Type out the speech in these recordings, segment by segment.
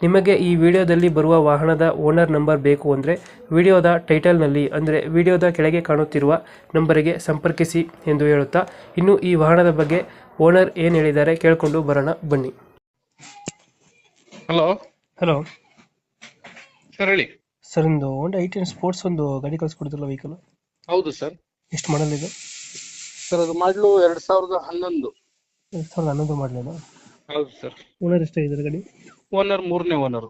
ನಿಮಗೆ ಈ ವಿಡಿಯೋದಲ್ಲಿ ಬರುವ ವಾಹನದ ಓನರ್ ನಂಬರ್ ಬೇಕು ಅಂದರೆ ವಿಡಿಯೋದ ಟೈಟಲ್ನಲ್ಲಿ ಅಂದರೆ ವಿಡಿಯೋದ ಕೆಳಗೆ ಕಾಣುತ್ತಿರುವ ನಂಬರಿಗೆ ಸಂಪರ್ಕಿಸಿ ಎಂದು ಹೇಳುತ್ತಾ ಇನ್ನು ಈ ವಾಹನದ ಬಗ್ಗೆ ಓನರ್ ಏನು ಹೇಳಿದ್ದಾರೆ ಕೇಳಿಕೊಂಡು ಬರೋಣ ಬನ್ನಿ. ಹಲೋ. ಹಲೋ. ಸರ್ ಹೇಳಿ. ಸರ್ ಒಂದು ಒಂದು ಐ ಟೆನ್ ಸ್ಪೋರ್ಟ್ಸ್ ಒಂದು ಗಾಡಿ ಕಳಿಸ್ಕೊಡ್ತಿಲ್ಲ ವೆಹಿಕಲ್ ಹೌದು ಸರ್. ಎಷ್ಟು ಮಾಡಲ್ ಇದು? ಸರ್ ಅದು ಮಾಡಲು ಎರಡು ಸಾವಿರದ ಹನ್ನೊಂದು. ಎರಡು ಸಾವಿರದ ಹನ್ನೊಂದು ಮಾಡಲೇನು ಹೌದು ಸರ್ ಓನರ್ ಎಷ್ಟಾಗಿದೆ ಗಾಡಿ? ಓನರ್ ಮೂರನೇ ಓನರ್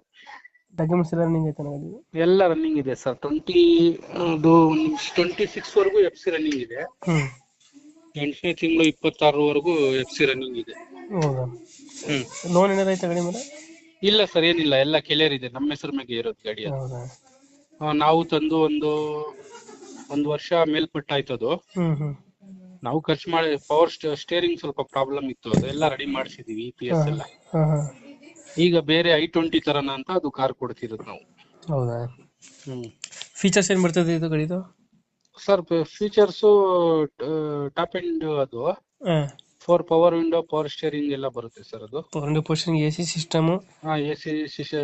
ಡಾಕ್ಯುಮೆಂಟ್ಸ್ ಎಲ್ಲ ರನ್ನಿಂಗ್ ಐತೆ ಗಾಡಿ? ಎಲ್ಲ ರನ್ನಿಂಗ್ ಇದೆ ಸರ್ ಟ್ವೆಂಟಿ ಅದು ಟ್ವೆಂಟಿ ಸಿಕ್ಸ್ ವರೆಗೂ ಎಫ್ ಸಿ ರನ್ನಿಂಗ್ ಇದೆ. ಹ್ಞೂ ಎಂಟನೇ ತಿಂಗಳು ಇಪ್ಪತ್ತಾರವರೆಗೂ ಎಫ್ ಸಿ ರನ್ನಿಂಗ್ ಇದೆ. ಹೌದಾ? ಹ್ಮ್. ಲೋನ್ ಏನಾರು ಐತೆ ಗಾಡಿ ಮೇಲೆ? ಇಲ್ಲ ಸರ್ ಏನಿಲ್ಲ. ಎಲ್ಲ ಕ್ಲಿಯರ್ ಇದೆ. ನಮ್ಮ ಹೆಸರು ಮೇಲೆ ಇರೋದು ಗಾಡಿ ಅದು. ಹೌದಾ? ಆ, ನಾವು ತಂದು ಒಂದು ಒಂದು ವರ್ಷ ಮೇಲ್ಪಟ್ಟಾಯ್ತು ಅದು. ಹ್ಞೂ ಹ್ಞೂ ನಾವು ಖರ್ಚು ಮಾಡಿ ಪವರ್ ಸ್ಟೇರಿಂಗ್ ಸ್ವಲ್ಪ ಪ್ರಾಬ್ಲಮ್ ಇತ್ತು. ಅದು ಎಲ್ಲ ರೆಡಿ ಮಾಡಿಸಿದೀವಿ ಇ ಪಿ ಎಸ್ ಎಲ್ಲ. ಹಾಂ ಹಾಂ. ಈಗ ಬೇರೆ ಐ ಟ್ವೆಂಟಿ ತರನ ಅಂತ ಅದು ಕಾರ್ ಕೊಡ್ತಿರೋದು ನಾವು. ಹೌದಾ? ಹ್ಮ್. ಫೀಚರ್ಸ್ ಏನು ಬರ್ತದೆ ಇದು ಗಾಡಿದು? ಸರ್ ಫೀಚರ್ಸ್ ಟಾಪ್ ಎಂಡ್ ಅದು. ಹಾಂ. Four power window power steering ಎಲ್ಲ ಬರುತ್ತೆ ಸರ್ ಅದು. ಒಂದು ಪೋರ್ಷನ್ ಎಸಿ ಸಿಸ್ಟಮ್ ಸಿಸ್ಟಮು ಹಾ ಎ ಸಿ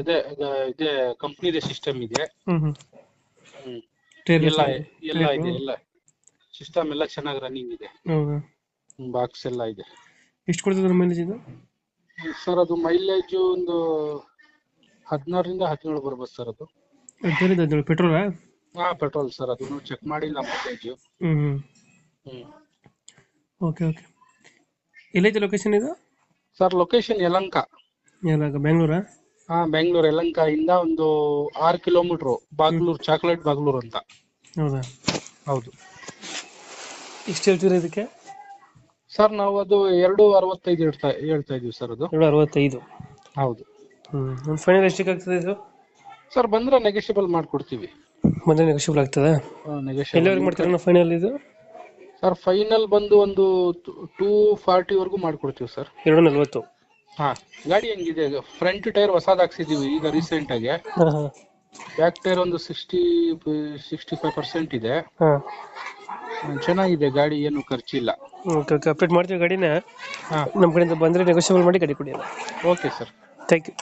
ಇದೆ ಅದ- ಇದೆ ಕಂಪ್ನಿದೆ ಸಿಸ್ಟಮ್ ಇದೆ. ಹ್ಞೂ ಹ್ಞೂ ಹ್ಮ್. ಎಲ್ಲ ಎಲ್ಲ ಇದೆ ಎಲ್ಲ. ಸಿಸ್ಟಮ್ ಎಲ್ಲ ಚೆನ್ನಾಗಿ ರನ್ನಿಂಗ್ ಇದೆ. ಹೌದಾ? ಬಾಕ್ಸ್ ಎಲ್ಲ ಇದೆ. ಎಷ್ಟು ಕೊಡ್ತದೆ ಮೈಲೇಜ್ ಇದು? ಸರ್ ಅದು ಮೈಲೇಜ್ ಒಂದು ಹದಿನಾರರಿಂದ ಹದಿನೇಳು ಬರ್ಬೋದು ಸರ್ ಅದು. ಹದಿನೈದು ಹದಿನೇಳು ಪೆಟ್ರೋಲ್ ಹಾ ಪೆಟ್ರೋಲ್ ಸರ್ ಅದನ್ನು ಚೆಕ್ ಮಾಡಿಲ್ಲ ಮೈಲೇಜ್ ಹ್ಞೂ ಓಕೆ ಓಕೆ ಎಲ್ಲೈತೆ ಲೊಕೇಶನ್ ಇದು? Sir location Yelahanka. ಯಲಂಕ ಬೆಂಗಳೂರಾ? ಹಾ ಬೆಂಗಳೂರು ಯಲಂಕ ಇಂದ ಒಂದು ಆರು ಕಿಲೋಮೀಟರ್ ಬಾಗ್ಲೂರ್ ಚಾಕ್ಲೇಟ್ ಬಾಗ್ಲೂರ್ ಅಂತ. ಹೌದಾ? ಹೌದು. ಎಷ್ಟು ಹೇಳ್ತೀರಾ ಇದಕ್ಕೆ? ಸರ್ ನಾವು ಅದು ಎರಡು ಅರವತ್ತೈದು ಹೇಳ್ತಾ ಹೇಳ್ತಾ ಇದೀವಿ ಸರ್ ಅದು. ಎರಡು ಅರವತ್ತೈದು. ಹೌದು. ಹ್ಞೂ ಫೈನಲ್ ಎಷ್ಟಕ್ಕೆ ಆಗ್ತದೆ ಇದು? ಸರ್ ಬಂದ್ರೆ ನೆಗೆಷಿಬಲ್ ಮಾಡ್ಕೊಡ್ತೀವಿ. ಮೊದಲೇ ನೆಗೋಷಿಯಬಲ್ ಆಗ್ತದೆ? ಎಲ್ಲಿವರೆಗೆ ಮಾಡ್ತೀರಾ ಫೈನಲ್ ಇದು? ಸರ್ ಫೈನಲ್ ಬಂದು ಒಂದು ಟೂ ಫಾರ್ಟಿ ವರ್ಗು ಮಾಡ್ಕೊಡ್ತೀವಿ ಸರ್. ಎರಡು ನಲ್ವತ್ತು. ಹಾ ಗಾಡಿ ಹೆಂಗಿದೆ? ಫ್ರಂಟ್ ಟೈರ್ ಹೊಸದ್ ಹಾಕ್ಸಿದೀವಿ ಈಗ ರೀಸೆಂಟ್ ಆಗಿ ಬ್ಯಾಕ್ ಟೈರ್ ಒಂದು ಸಿಕ್ಸ್ಟಿ ಸಿಕ್ಸ್ಟಿ ಫೈವ್ ಪರ್ಸೆಂಟ್ ಇದೆ ಚೆನ್ನಾಗಿದೆ ಗಾಡಿ ಏನು ಖರ್ಚಿಲ್ಲ. ಓಕೆ ಮಾಡ್ತೀವಿ ಗಾಡಿನ. ಹಾಂ. ನಮ್ಮ ಕಡೆಯಿಂದ ಬಂದರೆ ನೆಗೋಷಿಯಬಲ್ ಮಾಡಿ ಗಾಡಿ ಕೊಡಿ ಓಕೆ ಸರ್ ಥ್ಯಾಂಕ್ ಯು